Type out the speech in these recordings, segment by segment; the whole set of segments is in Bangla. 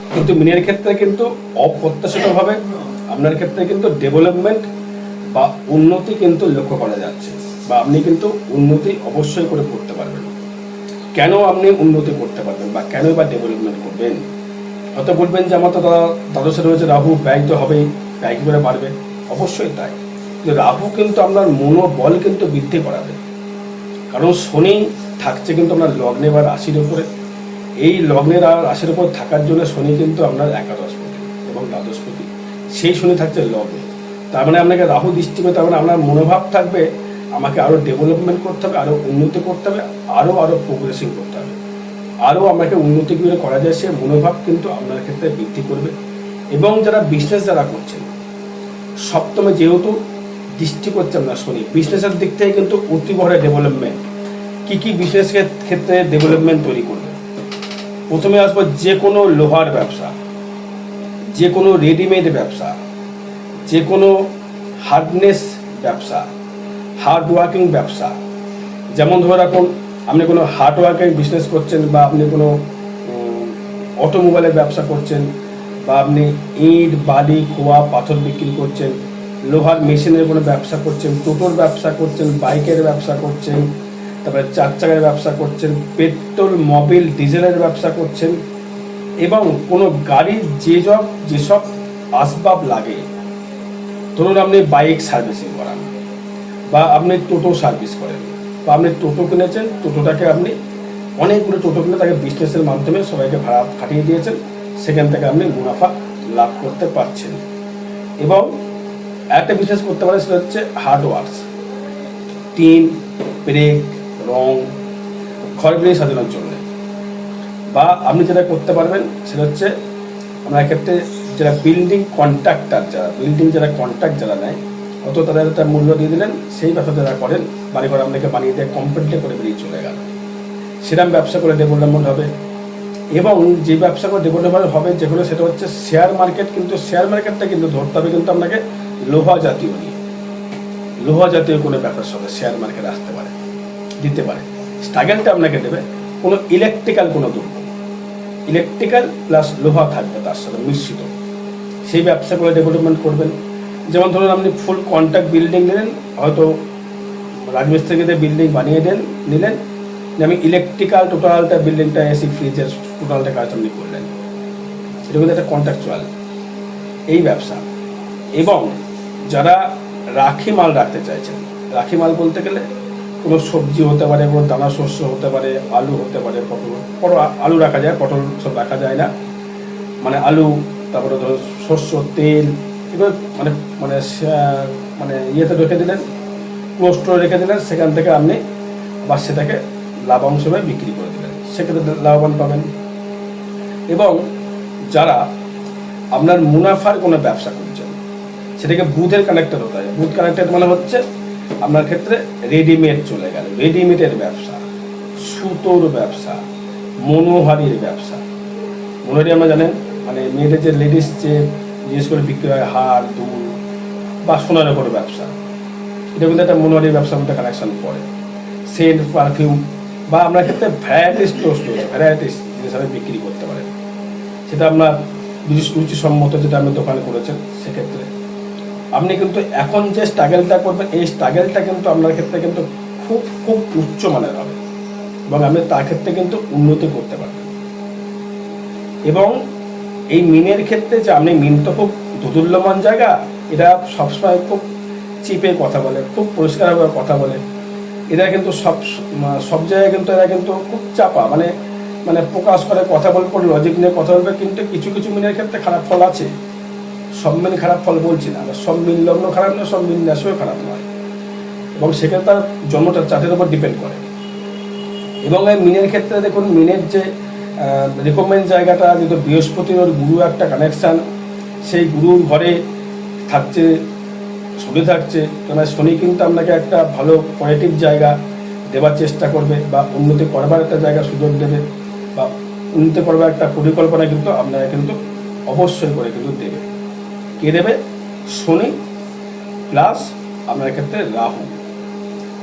কিন্তু মিনের ক্ষেত্রে কিন্তু অপ্রত্যাশিতভাবে আপনার ক্ষেত্রে কিন্তু ডেভেলপমেন্ট বা উন্নতি কিন্তু লক্ষ্য করা যাচ্ছে বা আপনি কিন্তু উন্নতি অবশ্যই করে করতে পারবেন। কেন আপনি উন্নতি করতে পারবেন বা কেন বা ডেভেলপমেন্ট করবেন? হয়তো বলবেন যে আমার তো দাদা দ্বাদশে রয়েছে রাহু ব্যয় তো হবেই, ব্যয় করে বাড়বে? অবশ্যই তাই। কিন্তু রাহু কিন্তু আপনার মনোবল কিন্তু বৃদ্ধি করাবে। কারণ শনি থাকছে কিন্তু আপনার লগ্নে বা রাশির উপরে। এই লগ্নের আর রাশির উপর থাকার জন্য শনি কিন্তু আপনার একাদশপতি এবং দ্বাদশপতি। সেই শনি থাকছে লগ্নে। তার মানে আপনাকে রাহু দৃষ্টি করে তার মানে আপনার মনোভাব থাকবে, আমাকে আরও ডেভেলপমেন্ট করতে হবে আরও উন্নতি করতে হবে আরও আরও প্রোগ্রেসিং করতে হবে। আরও আমাকে উন্নতি করে করা যায়, সে মনোভাব কিন্তু আপনার ক্ষেত্রে বৃদ্ধি করবে। এবং যারা বিজনেস যারা করছেন, সপ্তমে যেহেতু দৃষ্টি করছে আপনার শনি বিজনেসের দিক থেকে কিন্তু অতি বড় ডেভেলপমেন্ট কি কি বিজনেস ক্ষেত্রে ডেভেলপমেন্ট তৈরি করবে প্রথমে আসব যে কোনো লোহার ব্যবসা, যে কোনো রেডিমেড ব্যবসা, যে কোনো হার্ডনেস ব্যবসা হার্ড ওয়ার্কিং ব্যবসা। যেমন ধরে রাখুন, আপনি কোনো হার্ড ওয়ার্কিং বিজনেস করছেন বা আপনি কোনো অটোমোবাইলের ব্যবসা করছেন বা আপনি ইট, বালি, খোয়া, পাথর বিক্রি করছেন, লোহার মেশিনের কোনো ব্যবসা করছেন, টোটোর ব্যবসা করছেন, বাইকের ব্যবসা করছেন তারপরে চার চাকার ব্যবসা করছেন, পেট্রোল, মোবিল, ডিজেলের ব্যবসা করছেন, এবং কোনো গাড়ির যে সব যেসব আসবাব লাগে। ধরুন আপনি বাইক সার্ভিসিং করান, বা আপনি টোটো সার্ভিস করেন, বা আপনি টোটো কিনেছেন, টোটোটাকে আপনি অনেকগুলো টোটো কিনে তাকে বিজনেসের মাধ্যমে সবাইকে ভাড়া খাটিয়ে দিয়েছেন, সেখান থেকে আপনি মুনাফা লাভ করতে পারছেন। এবং একটা বিজনেস করতে পারেন, সেটা হচ্ছে হার্ডওয়ার্কস টিন ব্রেক রং ঘর বাড়ি সাজানোর জন্য বা আপনি যেটা করতে পারবেন সেটা হচ্ছে আমরা এক্ষেত্রে যারা বিল্ডিং কন্ট্রাক্টর যারা বিল্ডিং যারা কন্ট্রাক্ট যারা নেয়, অত তাদের একটা মূল্য দিয়ে দিলেন, সেই ব্যবসা যারা করেন বাড়ি ঘর আপনাকে বানিয়ে দিয়ে কমপ্লিটলি করে বেরিয়ে চলে গেল। সেরকম ব্যবসা করে ডেভেলপমেন্ট হবে। এবং যে ব্যবসা করে ডেভেলপমেন্ট হবে যেগুলো, সেটা হচ্ছে শেয়ার মার্কেট কিন্তু শেয়ার মার্কেটটা কিন্তু ধরতে হবে কিন্তু আপনাকে লোহা জাতীয় নিয়ে। লোহা জাতীয় কোনো ব্যাপার সঙ্গে শেয়ার মার্কেট আসতে পারে। দিতে পারে। স্ট্রাগেলটা আপনাকে দেবে। কোনো ইলেকট্রিক্যাল কোনো দ্রব্য ইলেকট্রিক্যাল প্লাস লোহা থাকবে তার সাথে মিশ্রিত। সেই ব্যবসা করে ডেভেলপমেন্ট করবেন। যেমন ধরুন আপনি ফুল কন্ট্রাক্ট বিল্ডিং নিলেন, হয়তো রাজমিস্ত্রিকে বিল্ডিং বানিয়ে দেন, নিলেন আমি ইলেকট্রিক্যাল টোটালটা বিল্ডিংটা এসি ফ্রিজের টোটালটা কাজ আপনি করলেন। সেটা কিন্তু একটা কন্ট্রাকচুয়াল এই ব্যবসা। এবং যারা রাখি মাল রাখতে চাইছেন, রাখি মাল বলতে গেলে কোনো সবজি হতে পারে, কোনো দানা শস্য হতে পারে, আলু হতে পারে, পটল। পটল আলু রাখা যায়, পটল সব রাখা যায় না। মানে আলু, তারপরে ধরো শস্য, তেল, এগুলো মানে মানে মানে ইয়েতে রেখে দিলেন স্টোরে রেখে দিলেন, সেখান থেকে আপনি আবার সেটাকে লাভাংশ হয়ে বিক্রি করে দিলেন। সেক্ষেত্রে লাভবান পাবেন। এবং যারা আপনার মুনাফার কোনো ব্যবসা করছেন, সেটাকে বুথের কানেক্টেড হতে হয়। বুথ কানেক্টেড মানে হচ্ছে আপনার ক্ষেত্রে রেডিমেড চলে গেল। রেডিমেডের ব্যবসা, সুতোর ব্যবসা, মনোহারির ব্যবসা। মনোহারি আমরা জানেন মানে মেয়েদের যে লেডিস যে বিশেষ করে বিক্রি হয়, হার, দুল বা সোনার উপর ব্যবসা। এটা কিন্তু একটা মনোহারি ব্যবসার মধ্যে কানেকশন পড়ে সেন্ট পারফিউম বা আপনার ক্ষেত্রে ভ্যারাইটিস টোস্ট ভ্যারাইটিস জিনিস আপনি বিক্রি করতে পারেন সেটা আপনার রুচি রুচিসম্মত যেটা আপনি দোকানে করেছেন, সেক্ষেত্রে আপনি কিন্তু এখন যে স্ট্রাগেলটা করবেন, এই স্ট্রাগেলটা কিন্তু আপনার ক্ষেত্রে কিন্তু খুব খুব উচ্চ মানের হবে। এবং আপনি তার ক্ষেত্রে কিন্তু উন্নতি করতে পারবেন। এবং এই মিনের ক্ষেত্রে যে আপনি মিন তো খুব দুদুল্যমান জায়গা, এরা সবসময় খুব চিপে কথা বলে, খুব পরিষ্কারভাবে কথা বলে। এরা কিন্তু সব সব জায়গায় কিন্তু এরা কিন্তু খুব চাপা মানে মানে প্রকাশ করে, কথা বলবে লজিক নিয়ে কথা বলবে, কিন্তু কিছু কিছু মিনের ক্ষেত্রে খারাপ ফল আছে। সব মিন খারাপ ফল বলছি না। মিন লগ্ন খারাপ নয়, সব মিন রাশিও খারাপ নয়। এবং সেক্ষেত্রে তার জন্মটা চাটের উপর ডিপেন্ড করে। এবং এই মিনের ক্ষেত্রে দেখুন, মিনের যে রেকমেন্ড জায়গাটা যেহেতু বৃহস্পতির ওর গুরু একটা কানেকশান সেই গুরুর ঘরে থাকছে শনি থাকছে কেন শনি কিন্তু আপনাকে একটা ভালো পজিটিভ জায়গা দেওয়ার চেষ্টা করবে বা উন্নতি করবার একটা জায়গা সুযোগ দেবে বা উন্নতি করবার একটা পরিকল্পনা কিন্তু আপনাকে কিন্তু অবশ্যই করে কিন্তু দেবে। কে দেবে? শনি প্লাস আপনার ক্ষেত্রে রাহু।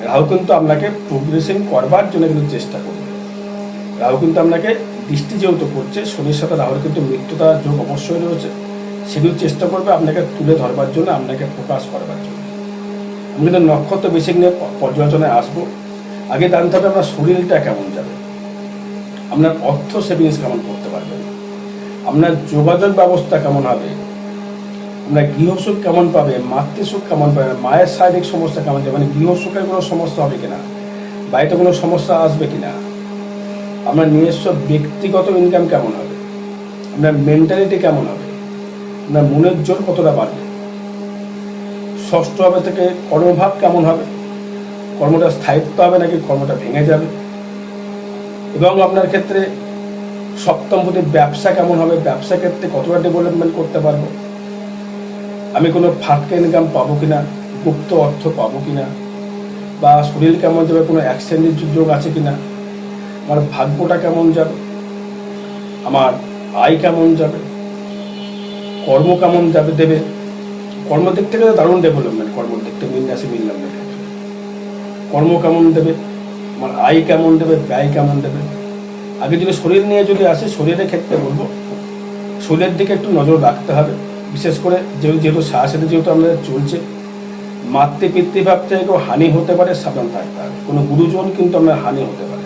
রাহু কিন্তু আপনাকে প্রোগ্রেসিং করবার জন্য কিন্তু চেষ্টা করবে। রাহু কিন্তু আপনাকে দৃষ্টি যেহেতু করছে, শনির সাথে রাহুর কিন্তু মৃত্যুতা যোগ অবশ্যই রয়েছে। সেগুলো চেষ্টা করবে আপনাকে তুলে ধরবার জন্য, আপনাকে প্রকাশ করবার জন্য। আমি কিন্তু নক্ষত্র বেশি নিয়ে পর্যালোচনায় আসব। আগে জানতে হবে আপনার শরীরটা কেমন যাবে। আপনার অর্থ সেভিংস কেমন করতে পারবেন। আপনার যোগাযোগ ব্যবস্থা কেমন হবে। আপনার গৃহসুখ কেমন পাবে? মাতৃসুখ কেমন পাবে? মায়ের শারীরিক সমস্যা কেমন মানে গৃহসুখের কোনো সমস্যা হবে কিনা? বাড়িতে কোনো সমস্যা আসবে কিনা? আপনার নিজস্ব ব্যক্তিগত ইনকাম কেমন হবে? আপনার মেন্টালিটি কেমন হবে? আপনার মনের জোর কতটা বাড়বে? ষষ্ঠ হবে থেকে কর্মভাব কেমন হবে? কর্মটা স্থায়িত্ব হবে নাকি কর্মটা ভেঙে যাবে? এবং আপনার ক্ষেত্রে সপ্তম প্রতি ব্যবসা কেমন হবে? ব্যবসা ক্ষেত্রে কতটা ডেভেলপমেন্ট করতে পারব? আমি কোনো ফাটকা ইনকাম পাবো কিনা, গুপ্ত অর্থ পাবো কিনা, বা শরীর কেমন যাবে, কোনো অ্যাক্সিডেন্টের যোগ আছে কিনা, আমার ভাগ্যটা কেমন যাবে, আমার আয় কেমন যাবে, কর্ম কেমন যাবে দেবে, কর্ম দিক থেকে তো দারুণ ডেভেলপমেন্ট কর্ম দিক থেকে মিল আসে মিললাম কর্ম কেমন দেবে, আমার আয় কেমন দেবে, ব্যয় কেমন দেবে, আগে যদি শরীর নিয়ে যদি আসে, শরীরের ক্ষেত্রে বলব, শরীরের দিকে একটু নজর রাখতে হবে। বিশেষ করে যেহেতু সাথে যেহেতু আমাদের চলছে, মাতৃ পিতৃভাব থেকে হানি হতে পারে সাবধান থাকতে হবে কোনো গুরুজন কিন্তু আপনার হানি হতে পারে।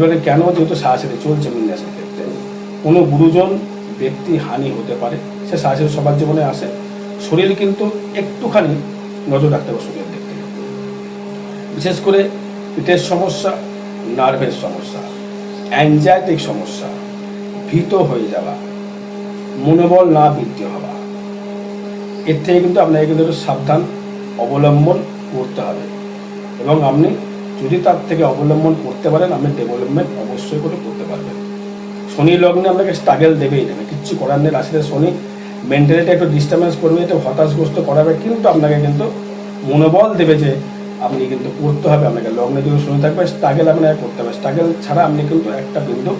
বলে কেন যেহেতু সাথে চলছে বিন্যাসের ক্ষেত্রে? কোনো গুরুজন ব্যক্তি হানি হতে পারে, সে সাথে সবার জীবনে আসে। শরীর কিন্তু একটুখানি নজর রাখতে হবে শরীরের দিক থেকে। বিশেষ করে পিঠের সমস্যা, নার্ভের সমস্যা অ্যাংজাইটিক সমস্যা, ভীত হয়ে যাওয়া মনোবল না বৃদ্ধি হওয়া। এর থেকে কিন্তু আপনাকে কিন্তু সাবধান অবলম্বন করতে হবে। এবং আপনি যদি তার থেকে অবলম্বন করতে পারেন, আপনি ডেভেলপমেন্ট অবশ্যই করে করতে পারবেন। শনি লগ্নে আপনাকে স্ট্রাগল দেবেই দেবে কিচ্ছু করার নেই। রাশিতে শনি মেন্টালিটি একটু ডিস্টার্বেন্স করবে, একটু হতাশগ্রস্ত করাবে, কিন্তু আপনাকে কিন্তু মনোবল দেবে যে আপনি কিন্তু করতে হবে। আপনাকে লগ্নে যদি শনি থাকবে স্ট্রাগেল আপনাকে করতে হবে। স্ট্রাগেল ছাড়া আপনি কিন্তু একটা বিন্দু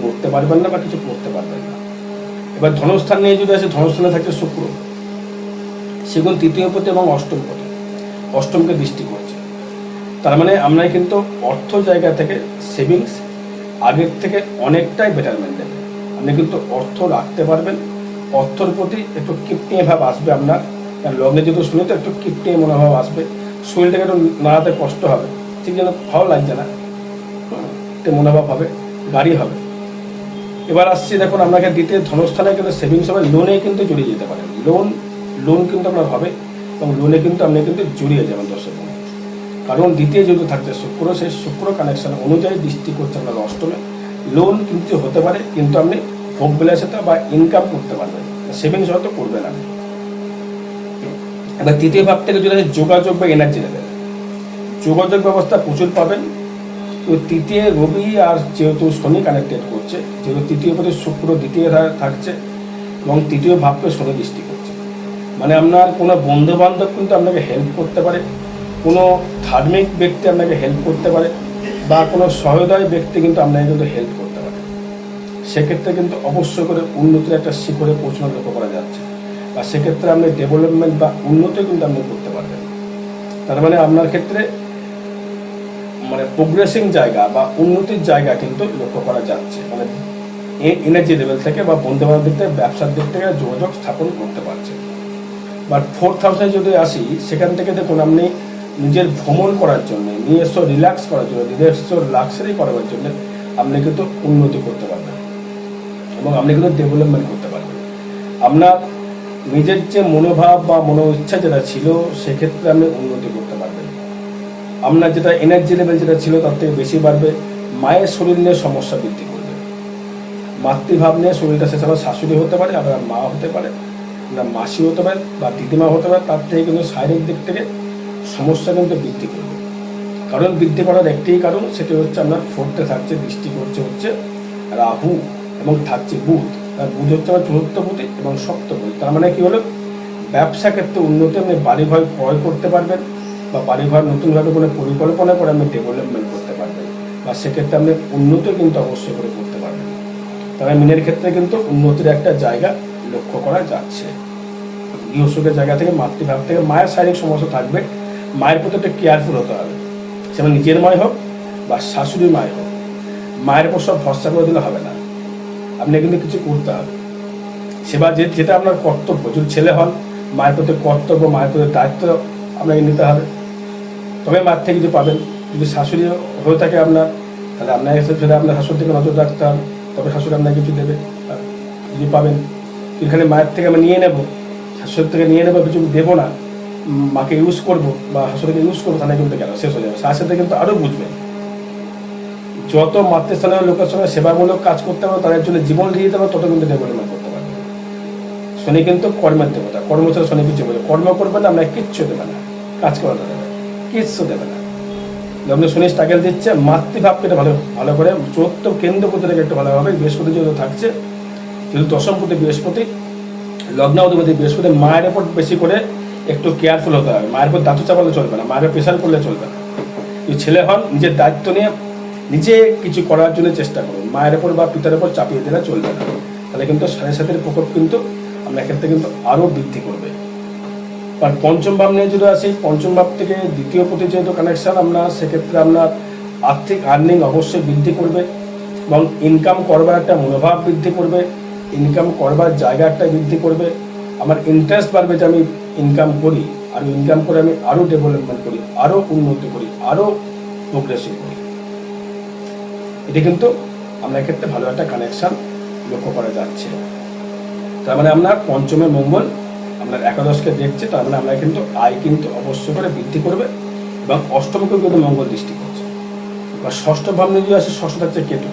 নড়তে পারবেন না বা কিছু করতে পারবেন না। এবার ধনস্থান নিয়ে যদি আসে, ধনস্থানে থাকছে শুক্র। সেগুন তৃতীয় পথে এবং অষ্টম পথে অষ্টমকে দৃষ্টি করছে। তার মানে আমরা কিন্তু অর্থ জায়গা থেকে সেভিংস আগের থেকে অনেকটাই বেটারমেন্ট দেবে। আপনি কিন্তু অর্থ রাখতে পারবেন। অর্থর প্রতি একটু কিপটিয়ে ভাব আসবে আপনার। লগ্নে যেহেতু শুনে, তো একটু কিপটিয়ে মনোভাব আসবে। শরীরটাকে একটু নাড়াতে কষ্ট হবে। ঠিক যেন ভালো লাগছে না। একটু মনোভাব হবে গাড়ি হবে। এবার আসছি দেখুন আপনাকে দ্বিতীয় ধনস্থানে কিন্তু সেভিংস হবে লোনে কিন্তু জড়িয়ে যেতে পারেন লোন লোন কিন্তু আপনার হবে এবং লোনে কিন্তু আপনি কিন্তু জড়িয়ে যাবেন দর্শক কারণ দ্বিতীয় যেহেতু থাকছে শুক্র, সেই শুক্র কানেকশন অনুযায়ী দৃষ্টি করছে আপনার অষ্টমে। লোন কিন্তু হতে পারে, কিন্তু আপনি ভোগ বিলাসিতা বা ইনকাম করতে পারবেন। সেভিংস হয়তো করবেন না। এবার তৃতীয় ভাব থেকে যদি যোগাযোগ বা এনার্জি লেভেল যোগাযোগ ব্যবস্থা প্রচুর পাবেন। তো তৃতীয় রবি আর যেহেতু শনি কানেক্টেড করছে, যেহেতু তৃতীয় পদে শুক্র, দ্বিতীয় থাকছে এবং তৃতীয় ভাবকে শনি দৃষ্টি করছে। মানে আপনার কোনো বন্ধু বান্ধব কিন্তু আপনাকে হেল্প করতে পারে, কোনো ধার্মিক ব্যক্তি আপনাকে হেল্প করতে পারে বা কোনো সহৃদয় ব্যক্তি কিন্তু আপনাকে কিন্তু হেল্প করতে পারে। সেক্ষেত্রে কিন্তু অবশ্যই করে উন্নতির একটা শিখরে পৌঁছানো লক্ষ্য করা যাচ্ছে বা সেক্ষেত্রে আপনি ডেভেলপমেন্ট বা উন্নতি কিন্তু আপনি করতে পারবেন। তার মানে আপনার ক্ষেত্রে মানে প্রোগ্রেসিং জায়গা বা উন্নতির জায়গা কিন্তু লক্ষ্য করা যাচ্ছে। মানে এনার্জি লেভেল থেকে বা বন্ধু বান্ধব দিক থেকে, ব্যবসার দিক থেকে যোগাযোগ স্থাপন করতে পারছে। বাট ফোর্থ হাউসে যদি আসি, সেখান থেকে দেখুন আপনি নিজের ভ্রমণ করার জন্য, নিজস্ব রিল্যাক্স করার জন্য, নিজস্ব লাক্সারি করার জন্য আপনি কিন্তু উন্নতি করতে পারবেন এবং আপনি কিন্তু ডেভেলপমেন্ট করতে পারবেন। আপনার নিজের যে মনোভাব বা মনো ইচ্ছা যেটা ছিল, সেক্ষেত্রে আপনি উন্নতি করতে আপনার যেটা এনার্জি লেভেল যেটা ছিল তার থেকে বেশি বাড়বে, মায়ের শরীর নিয়ে সমস্যা বৃদ্ধি করবে। মাতৃভাব নিয়ে শরীরটা সেছাড়াও শাশুড়ি হতে পারে আপনার মা হতে পারে আপনার মাসি হতে পারে বা দিদিমা হতে পারে, তার থেকে কিন্তু শারীরিক দিক থেকে সমস্যা কিন্তু বৃদ্ধি করবে। কারণ বৃদ্ধি করার একটাই কারণ, সেটি হচ্ছে আপনার ফোর্থে থাকছে দৃষ্টি করছে হচ্ছে রাহু এবং থাকছে বুধ। আর বুধ হচ্ছে আমার চতুর্থ প্রতি এবং সপ্তপতি। তার মানে কি হলো ব্যবসা ক্ষেত্রে উন্নতি আপনি বাড়িঘর ক্রয় করতে পারবেন বা বাড়িঘর নতুনভাবে কোনো পরিকল্পনা করে আপনি ডেভেলপমেন্ট করতে পারবেন বা সেক্ষেত্রে আপনি উন্নতি কিন্তু অবশ্যই করে করতে পারবেন তবে মিনের ক্ষেত্রে কিন্তু উন্নতির একটা জায়গা লক্ষ্য করা যাচ্ছে। গৃহসুখের জায়গা থেকে, মাতৃভাব থেকে, মায়ের শারীরিক সমস্যা থাকবে, মায়ের প্রতি একটা কেয়ারফুল হতে হবে। সেটা নিজের মায় হোক বা শাশুড়ি মায় হোক, মায়ের উপর সব ভরসা করে দিলে হবে না। আপনি কিন্তু কিছু করতে হবে। সেবা যে, যেটা আপনার কর্তব্য, যদি ছেলে হন, মায়ের প্রতি কর্তব্য, মায়ের প্রতি দায়িত্ব আপনাকে নিতে হবে। তবে মার থেকে কিছু পাবেন, যদি শাশুড়ি হয়ে থাকে আপনার, তাহলে আপনার এসে ফেলে আপনার শাশুড়ি থেকে নজর রাখতে হবে, তবে শাশুড়ি আপনাকে কিছু দেবে। যদি পাবেন এখানে মায়ের থেকে আমি নিয়ে নেব, শাশুড়ির থেকে নিয়ে নেব, কিছু দেবো না মাকে ইউজ করব বা শাশুড়িকে ইউজ করব, তাহলে কিন্তু কেন? শেষ হয়ে যাবে। সাথে কিন্তু আরও বুঝবে। যত মাতৃস্থানীয় লোকের সঙ্গে সেবামূলক কাজ করতে পারবে তাদের জন্য জীবন দিয়ে দিতে পারবে তত কিন্তু ডেভেলপমেন্ট করতে পারবে শনি কিন্তু কর্মের দেবতা, কর্ম ছাড়া শনি কিছু বলে কর্ম করবে না আপনাকে কিচ্ছু দেবে না, কাজ করাতে দেবে কিচ্ছু দেবে না। লগ্নে শনি স্ট্রাগল দিচ্ছে, মাতৃভাবকে এটা ভালো ভালো করে চতুর্থ কেন্দ্রপতি থেকে একটু ভালোভাবে বৃহস্পতি যেহেতু থাকছে কিন্তু দশমপতি বৃহস্পতি, লগ্ন অধিপতি বৃহস্পতি, মায়ের উপর বেশি করে একটু কেয়ারফুল হতে হবে। মায়ের উপর দাঁতু চাপালে চলবে না, মায়ের প্রেশার করলে চলবে না। যদি ছেলে হন, নিজের দায়িত্ব নিয়ে নিজে কিছু করার জন্য চেষ্টা করুন। মায়ের উপর বা পিতার উপর চাপিয়ে দিলে চলবে না। তাহলে কিন্তু সাড়ে সাতের প্রকোপ কিন্তু আপনার ক্ষেত্রে কিন্তু আরও বৃদ্ধি করবে। আর পঞ্চম ভাব নিয়ে যদি আসি, পঞ্চম ভাব থেকে দ্বিতীয় প্রতি যেহেতু কানেকশন আপনার সেক্ষেত্রে আপনার আর্থিক আর্নিং অবশ্যই বৃদ্ধি করবে এবং ইনকাম করবার একটা মনোভাব বৃদ্ধি করবে ইনকাম করবার জায়গা একটা বৃদ্ধি করবে। আমার ইন্টারেস্ট বাড়বে যে আমি ইনকাম করি, আর ইনকাম করে আমি আরও ডেভেলপমেন্ট করি আরও উন্নতি করি আরও প্রোগ্রেসিভ করি। এটা কিন্তু আপনার ক্ষেত্রে ভালো একটা কানেকশান লক্ষ্য করা যাচ্ছে। তার মানে আপনার পঞ্চমে মঙ্গল আপনার একাদশকে দেখছে, তার মানে আপনার কিন্তু আয় কিন্তু অবশ্য করে বৃদ্ধি করবে এবং অষ্টমকেও কিন্তু মঙ্গল দৃষ্টি করছে। বা ষষ্ঠ ভাবনে যদি আসে, ষষ্ঠ থাকছে কেতু।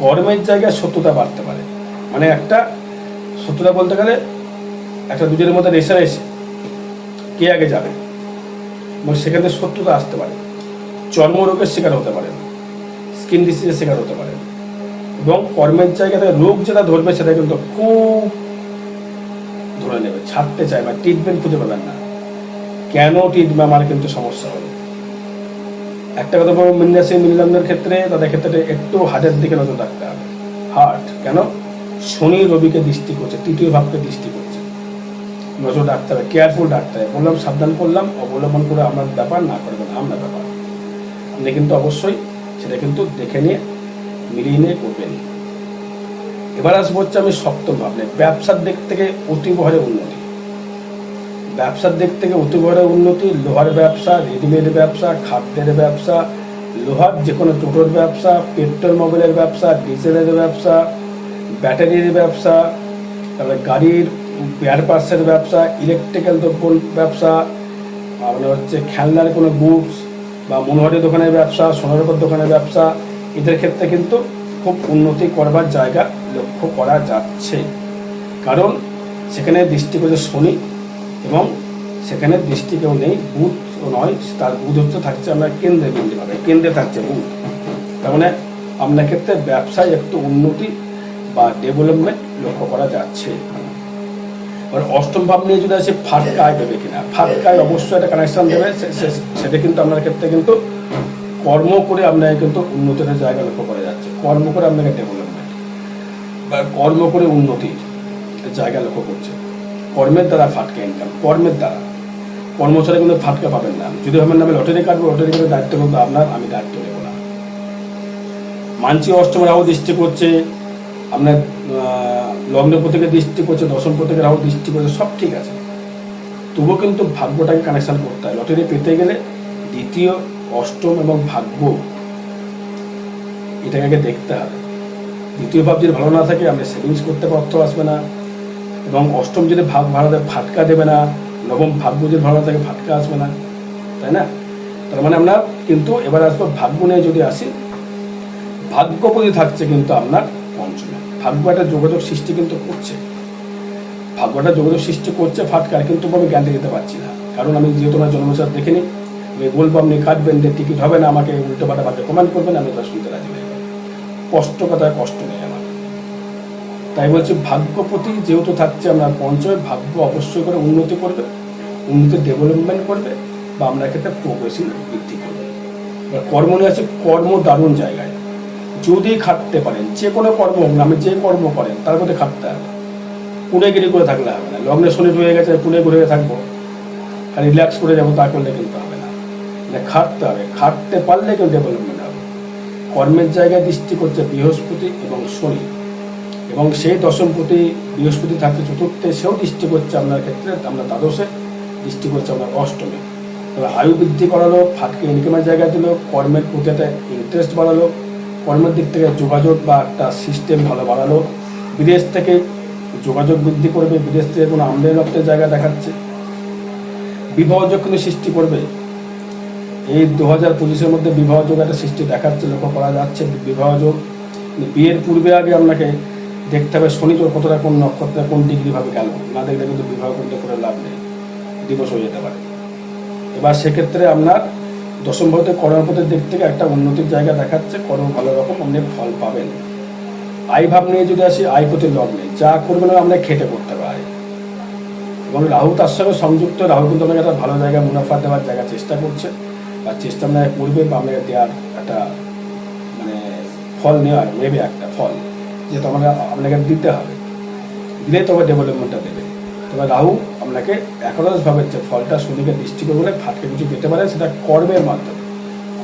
কর্মের জায়গায় সত্যতা বাড়তে পারে। মানে একটা সত্যতা বলতে গেলে একটা দুজনের মধ্যে রেসারেসি কে আগে যাবে? এবং সেখানে সত্যতা আসতে পারে। চর্মরোগের শিকার হতে পারে। স্কিন ডিসিজের শিকার হতে পারে। এবং কর্মের জায়গাতে রোগ যেটা ধরবে, সেটা কিন্তু খুব ধরে নেবে, ছাড়তে চায় বা ট্রিটমেন্ট খুঁজে পাবেন না। কেন ট্রিটমেন্ট আমার কিন্তু সমস্যা হলো। একটা কথা বলব মিন্নাসি মিল্লামদের ক্ষেত্রে, তাদের ক্ষেত্রে একটু হার্টের দিকে নজর রাখতে হবে। হার্ট কেন? শনি রবিকে দৃষ্টি করছে, তৃতীয় ভাবকে দৃষ্টি করছে। নজর রাখতে হবে কেয়ারফুল রাখতে হবে। বললাম, সাবধান করলাম, অবলম্বন করে আমার ব্যাপার না করবেন আমরা ব্যাপার। আপনি কিন্তু অবশ্যই সেটা কিন্তু দেখে নিয়ে, মিলিয়ে নিয়ে করবেন। এবার আসব হচ্ছে আমি সপ্তম ভাবলে। ব্যবসার দিক থেকে অতিবহরে উন্নতি। ব্যবসার দিক থেকে অতিবহরে উন্নতি, লোহার ব্যবসা, রেডিমেড ব্যবসা, খাদ্যের ব্যবসা, লোহার যে কোনো টোটোর ব্যবসা, পেট্রোল মোবাইলের ব্যবসা, ডিজেলের ব্যবসা, ব্যাটারির ব্যবসা, তারপরে গাড়ির পেয়ার পার্সের ব্যবসা ইলেকট্রিক্যাল দ্রব্য ব্যবসা আপনার হচ্ছে খেলনার কোনো গুডস বা মনোহরের দোকানের ব্যবসা, সোনার উপর দোকানের ব্যবসা, এদের ক্ষেত্রে কিন্তু খুব উন্নতি করবার জায়গা লক্ষ্য করা যাচ্ছে। কারণ সেখানে দৃষ্টি করছে শনি এবং সেখানে দৃষ্টি কেউ নেই, বুধ নয়, তার বুধ হচ্ছে থাকছে আমরা কেন্দ্রে বিন্দুভাবে কেন্দ্রে থাকছে বুধ। তার মানে আপনার ক্ষেত্রে ব্যবসায় একটু উন্নতি বা ডেভেলপমেন্ট লক্ষ্য করা যাচ্ছে। আর অষ্টম ভাব নিয়ে যদি আসে, ফাটকায় দেবে কিনা? ফাটকায় অবশ্যই একটা কানেকশন দেবে সেটা কিন্তু আপনার ক্ষেত্রে কিন্তু কর্ম করে আপনাকে কিন্তু উন্নতির জায়গা লক্ষ্য করা কর্ম করে আপনাকে ডেভেলপমেন্ট বা কর্ম করে উন্নতির জায়গা লক্ষ্য করছে। কর্মের দ্বারা ফাটকা ইনকাম কর্মের দ্বারা। কর্ম ছাড়া কিন্তু ফাটকা পাবেন না। যদি আমার নামে লটারি কাটবো লটারি করে দায়িত্ব কিন্তু আপনার, আমি দায়িত্ব নেব না। মানসি অষ্টম রাহু দৃষ্টি করছে, আপনার লগ্ন থেকে দৃষ্টি করছে, দশম থেকে রাহু দৃষ্টি করছে, সব ঠিক আছে। তবুও কিন্তু ভাগ্যটাকে কানেকশন করতে হয়। লটারি পেতে গেলে দ্বিতীয়, অষ্টম এবং ভাগ্য এটাকে আগে দেখতে হবে। দ্বিতীয় ভাব যদি ভালো না থাকে আপনি সেভিংস করতে অর্থ আসবে না। এবং অষ্টম যদি ভাগ ভালো থাকে, ফাটকা দেবে না। নবম ভাগ্য যদি ভালো না থাকে, ফাটকা আসবে না। তাই না? তার মানে আমরা কিন্তু এবার আসব ভাগ্য নিয়ে যদি আসি ভাগ্যপতি থাকছে কিন্তু আপনার পঞ্চমে। ভাগ্য একটা যোগাযোগ সৃষ্টি কিন্তু করছে। ভাগ্যটা যোগাযোগ সৃষ্টি করছে ফাটকার কিন্তু আমি গ্যারান্টি দিতে পারছি না। কারণ আমি যেহেতু আমার জন্মসার দেখিনি, আমি বলব আপনি কাটবেন, যে টিকিট হবে না, আমাকে উল্টো পাল্টা পাল্টা কমেন্ট করবেন, আমি তা শুনতে রাজি কষ্ট কথায় কষ্ট নেই আমার। তাই বলছি ভাগ্যপতি যেহেতু থাকছে আপনার পঞ্চমে ভাগ্য অবশ্যই করে উন্নতি করবে উন্নতি ডেভেলপমেন্ট করবে বা আপনার ক্ষেত্রে প্রোগ্রেসিভ বৃদ্ধি করবে। এবার কর্ম নিয়ে আছে কর্ম দারুণ জায়গায়। যদি খাটতে পারেন যে কোনো কর্ম হোক না, আপনি যে কর্ম করেন তার মধ্যে খাটতে হবে। পুনেগিরি করে থাকলে হবে না। লগ্নে শনি রয়ে গেছে পুনে ঘুরে থাকব। আর রিল্যাক্স করে যাব তা করলে কিন্তু হবে না। মানে খাটতে হবে। খাটতে পারলে কিন্তু ডেভেলপমেন্ট কর্মের জায়গায় দৃষ্টি করছে বৃহস্পতি এবং শনি। এবং সেই দশমপতি বৃহস্পতি থাকছে চতুর্থে সেও দৃষ্টি করছে আপনার ক্ষেত্রে, আমরা দ্বাদশে দৃষ্টি করছে আপনার অষ্টমে। তবে আয়ু বৃদ্ধি করালো, ফাটকে ইনকামের জায়গা দিল, কর্মের প্রতি একটা ইন্টারেস্ট বাড়ালো, কর্মের দিক থেকে যোগাযোগ বা একটা সিস্টেম ভালো বাড়ালো। বিদেশ থেকে যোগাযোগ বৃদ্ধি করবে, বিদেশ থেকে কোনো আমদানি রপ্তের জায়গা দেখাচ্ছে। বিবাহ যোগ কিন্তু সৃষ্টি করবে এই দু হাজার পঁচিশের মধ্যে বিবাহ যোগ একটা সৃষ্টি দেখাচ্ছে, লক্ষ্য করা যাচ্ছে। বিবাহ যোগ বিয়ের পূর্বে আগে আপনাকে দেখতে হবে শনি তোর কতটা কোন নক্ষত্রে কোন ডিগ্রি ভাবে গেল। না দেখলে কিন্তু বিবাহ করতে করে লাভ নেই। দিবস হয়ে যেতে পারে। এবার সেক্ষেত্রে আপনার দশম ভাবতে কর্মপথের দিক থেকে একটা উন্নতির জায়গা দেখাচ্ছে, কর্ম ভালো রকম আপনি ফল পাবেন। আয় ভাব নিয়ে যদি আসি, আয় প্রতি নেই। যা করবেন আপনাকে খেটে করতে হবে আয় এবং রাহু তার সঙ্গে সংযুক্ত, রাহু কিন্তু আপনাকে একটা ভালো জায়গায় মুনাফা দেওয়ার জায়গা চেষ্টা করছে। বা চেষ্টা আপনাকে করবে বা আপনাকে দেওয়ার একটা মানে ফল নেওয়ার, নেবে একটা ফল যে তোমাকে আপনাকে দিতে হবে। দিলে তবে ডেভেলপমেন্টটা দেবে। তবে রাহু, আপনাকে একাদশভাবে যে ফলটা শনিকে দৃষ্টি করে ফাটকে কিছু পেতে পারে, সেটা কর্মের মাধ্যমে।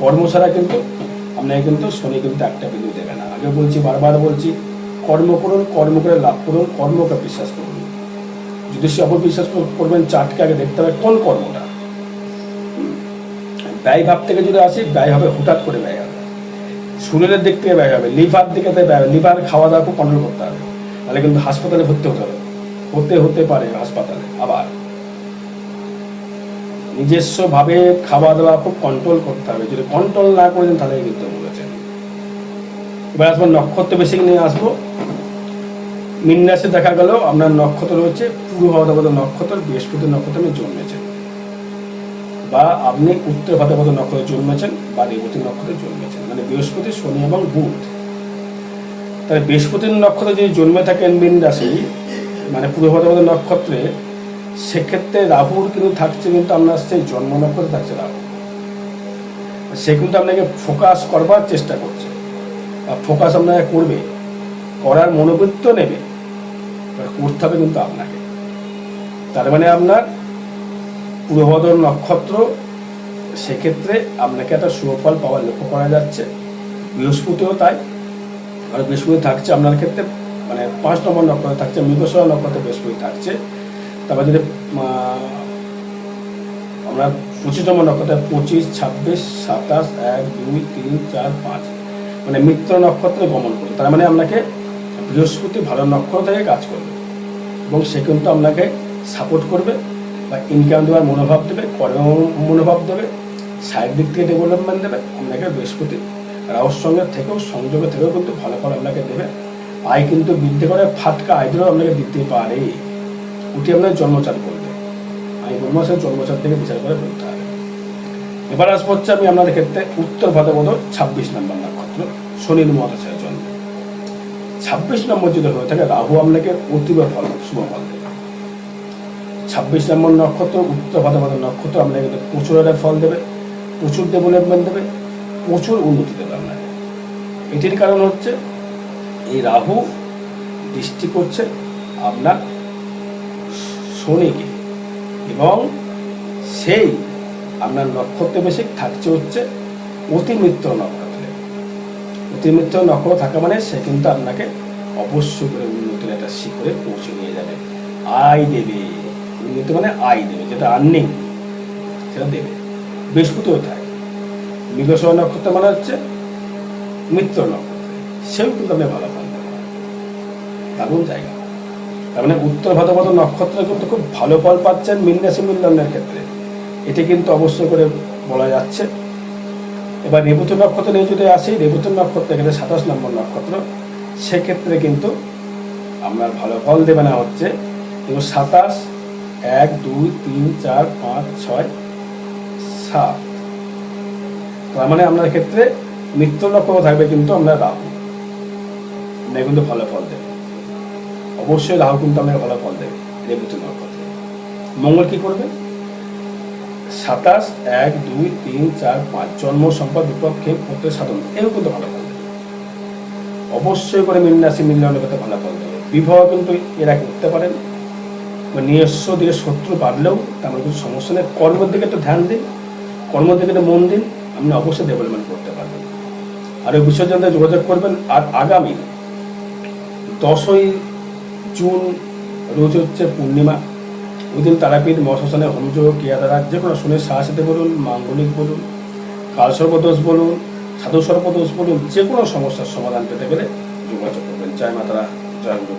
কর্ম ছাড়া কিন্তু আপনাকে কিন্তু শনি কিন্তু একটা বিন্দু দেবে না। আগে বলছি, বারবার বলছি, কর্ম করুন, কর্ম করে লাভ করুন, কর্মকে বিশ্বাস করুন। যদি সে অপর বিশ্বাস করবেন চার্টকে আগে দেখতে হবে কোন কর্মটা। ব্যয় ভাব থেকে যদি আসি, ব্যয় হবে করে ব্যয় হবে। শরীরের দিক থেকে ব্যয় হবে, লিভার দিকে ব্যয় হবে। লিভার খাওয়া দাওয়া খুব কন্ট্রোল করতে হবে। তাহলে কিন্তু হাসপাতালে ভর্তি হতে হবে। হতে হতে পারে হাসপাতালে, আবার। নিজস্ব ভাবে খাওয়া দাওয়া খুব কন্ট্রোল করতে হবে। যদি কন্ট্রোল না করেন তাহলে কিন্তু বলেছেন। এবার আসব নক্ষত্র বেশি নিয়ে আসব। মিন্নাসে দেখা গেল, আপনার নক্ষত্র রয়েছে পূর্ব ভাদ্রপদ নক্ষত্র, বৃহস্পতি নক্ষত্র আপনি জন্মেছেন। বা আপনি উত্তর ভাদ্রপদ নক্ষত্রে জন্মেছেন বা রেবতী নক্ষত্রে জন্মেছেন? মানে বৃহস্পতি, শনি এবং বুধ। তাহলে বৃহস্পতির নক্ষত্রে যদি জন্মে থাকেন মীন রাশি মানে পূর্ব ভাদ্রপদ নক্ষত্রে, সেক্ষেত্রে রাহুর কিন্তু থাকছে কিন্তু আপনার সেই জন্ম নক্ষত্রে থাকছে রাহু। সে কিন্তু আপনাকে ফোকাস করবার চেষ্টা করছে বা ফোকাস আপনাকে করবে, করার মনোবৃত্ত নেবে করতে হবে কিন্তু আপনাকে। তার মানে আপনার পূর্বভদ্র নক্ষত্র, সেক্ষেত্রে আপনাকে একটা সুফল পাওয়ার লক্ষ্য করা যাচ্ছে। বৃহস্পতিও তাই। আর বৃহস্পতি থাকছে আপনার ক্ষেত্রে মানে পাঁচ নম্বর নক্ষত্রে থাকছে মৃগসরা নক্ষত্রে বৃহস্পতি থাকছে। তারপর যদি আমরা পঁচিশ নম্বর নক্ষত্রে, পঁচিশ, ছাব্বিশ, সাতাশ, এক, দুই, তিন, চার, পাঁচ মানে মিত্র নক্ষত্রে গমন করবে তার মানে আপনাকে বৃহস্পতি ভালো নক্ষত্র থেকে কাজ করবে এবং সে কিন্তু আপনাকে সাপোর্ট করবে। বা ইনকাম দেওয়ার মনোভাব দেবে কর্ম মনোভাব দেবে দিক থেকে ডেভেলপমেন্ট দেবে, আপনাকে বৃহস্পতি রাহুর সঙ্গে থেকেও, সংযোগে থেকেও কিন্তু ভালো ফল আপনাকে দেবে। আয় কিন্তু বৃদ্ধি করে, ফাটকা আয় দিলেও আপনাকে দিতে পারে ওটি আপনার জন্মচার করবে। আমি বলব সে জন্মচার থেকে বিচার করে বলতে হবে। এবার আসব হচ্ছে আমি আপনাদের ক্ষেত্রে উত্তর ভাদ্রপদ ছাব্বিশ নম্বর নক্ষত্র, শনির মহাদশায় জন্ম। ছাব্বিশ নম্বর যদি হয়ে থাকে, রাহু আপনাকে অতীব ফল, শুভ ফল দেবে। ছাব্বিশ নম্বর নক্ষত্র, উত্তর ভাদ্রপদ নক্ষত্র আপনাকে কিন্তু প্রচুর একটা ফল দেবে, প্রচুর ডেভেলপমেন্ট দেবে, প্রচুর উন্নতি দেবে আপনাকে এটির কারণ হচ্ছে, এই রাহু দৃষ্টি করছে আপনার শনিকে এবং সেই আপনার নক্ষত্র বেশি থাকছে হচ্ছে অতিমিত্র নক্ষত্রে। অতিমিত্র নক্ষত্র থাকা মানে সে কিন্তু আপনাকে অবশ্যই করে উন্নতির একটা শিখরে পৌঁছে নিয়ে যাবে। আয় দেবে। উন্নতি মানে আই দেবে, যেটা আর্নিং সেটা দেবে। বৃহস্পতিও থাকে মৃগসহ নক্ষত্র মানে হচ্ছে মিত্র নক্ষত্র, সেও কিন্তু আপনি ভালো ফল দেবে দারুণ জায়গা। তার মানে উত্তর ভাদ্রপদ নক্ষত্র কিন্তু খুব ভালো ফল পাচ্ছেন মিন্নাসি মিল্লনের ক্ষেত্রে। এটি কিন্তু অবশ্যই করে বলা যাচ্ছে। এবার রেবতী নক্ষত্র নিয়ে যদি আসি রেবতী নক্ষত্র এখানে সাতাশ নম্বর নক্ষত্র, সেক্ষেত্রে কিন্তু আপনার ভালো ফল দেবে না হচ্ছে এবং সাতাশ এক, দুই, তিন, চার, পাঁচ, ছয়, সাত। তার মানে আপনার ক্ষেত্রে মিত্র নক্ষত্র থাকবে কিন্তু আমরা রাহু। আপনার কিন্তু ভালো ফল দেবে। অবশ্যই রাহু কিন্তু আপনাকে ভালো ফল দেবে রেবতী নক্ষত্রে মঙ্গল কি করবে? সাতাশ, এক, দুই, তিন, চার, পাঁচ, জন্ম, সম্পদ বিপক্ষে পত্রের সাধন, এও কিন্তু ভালো ফল দেবে। অবশ্যই করে মিন্নাসি মিলনের কথা ভালো ফল দেবে। বিবাহ কিন্তু এরা করতে পারেন। নিজস্ব দিকে শত্রু বাড়লেও তেমন কিছু সমস্যা নেই কর্মের দিকে একটু ধ্যান দিন কর্মের দিকে একটু মন দিন আপনি অবশ্যই ডেভেলপমেন্ট করতে পারবেন আর ওই বিসর্জন দিয়ে যোগাযোগ করবেন। আর আগামী দশই জুন রোজ হচ্ছে পূর্ণিমা। ওই দিন তারাপীঠ, মহাশ্মশানে হোমযোগ ক্রিয়া দ্বারা যে কোনো শুনে সাহসাতে বলুন, মাঙ্গলিক বলুন, কালসর্পদোষ বলুন সাধু সর্পদোষ বলুন, যে কোনো সমস্যার সমাধান পেতে গেলে যোগাযোগ করবেন। জয় মাতারা, জয় গুরু